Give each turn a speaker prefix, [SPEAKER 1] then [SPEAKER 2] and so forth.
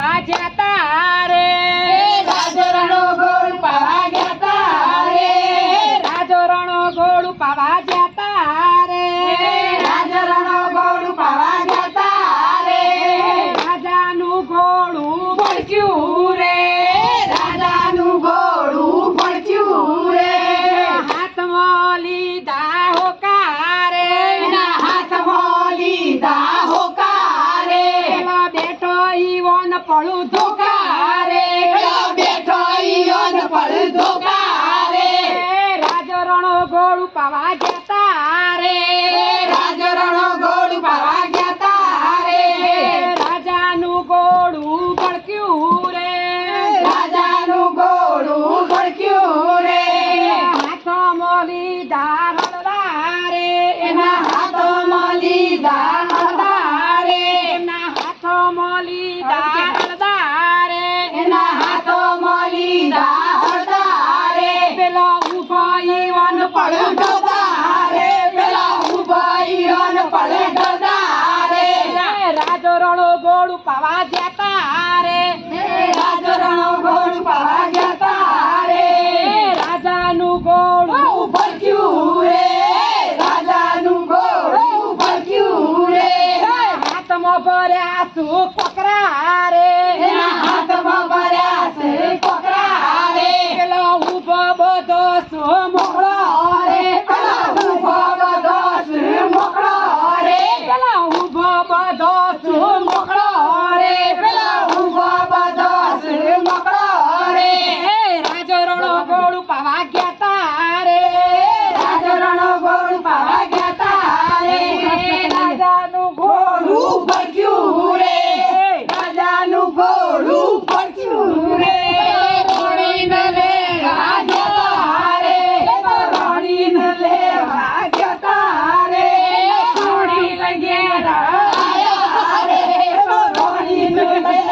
[SPEAKER 1] આજે તારે ઈવોન પડું ધોકારે
[SPEAKER 2] બેઠો ઈવોન પડું ધોકારે.
[SPEAKER 1] રાજરણો ગોળ પાવા જતા રે
[SPEAKER 2] રાજરણો ગોળ પાવા જતા રે
[SPEAKER 1] રાજાનું ગોળું ભડક્યું રે.
[SPEAKER 2] રાજાનું ગોળું ભડક્યું રે.
[SPEAKER 1] હાથો મોલી દાર રાજો રણો ગોળ પાવા રે
[SPEAKER 2] રાજો રણો ગોળ પાવા જતા રે
[SPEAKER 1] રાજાનું ગોળ
[SPEAKER 2] ઉપર ક્યું રે રાજાનું ગોળ ઉપર ક્યું રે
[SPEAKER 1] હાથમાં ભર્યા સુખ પકરા રે
[SPEAKER 2] હાથમાં ભર્યા
[SPEAKER 1] ઊભો બધો સુખ ગોળું પાવા ગયા તારે.
[SPEAKER 2] રાજારણ ગોળું પાવા ગયા તારે.
[SPEAKER 1] રાજાનું
[SPEAKER 2] ગોળું પડ્યું રે રાજાનું ગોળું પડ્યું રે
[SPEAKER 1] ગોળીને લેવા
[SPEAKER 2] ગયા તારે.
[SPEAKER 1] ગોળીને
[SPEAKER 2] તારે.
[SPEAKER 1] ગોળીને ગયા તારે.
[SPEAKER 2] ગોળીને ગયા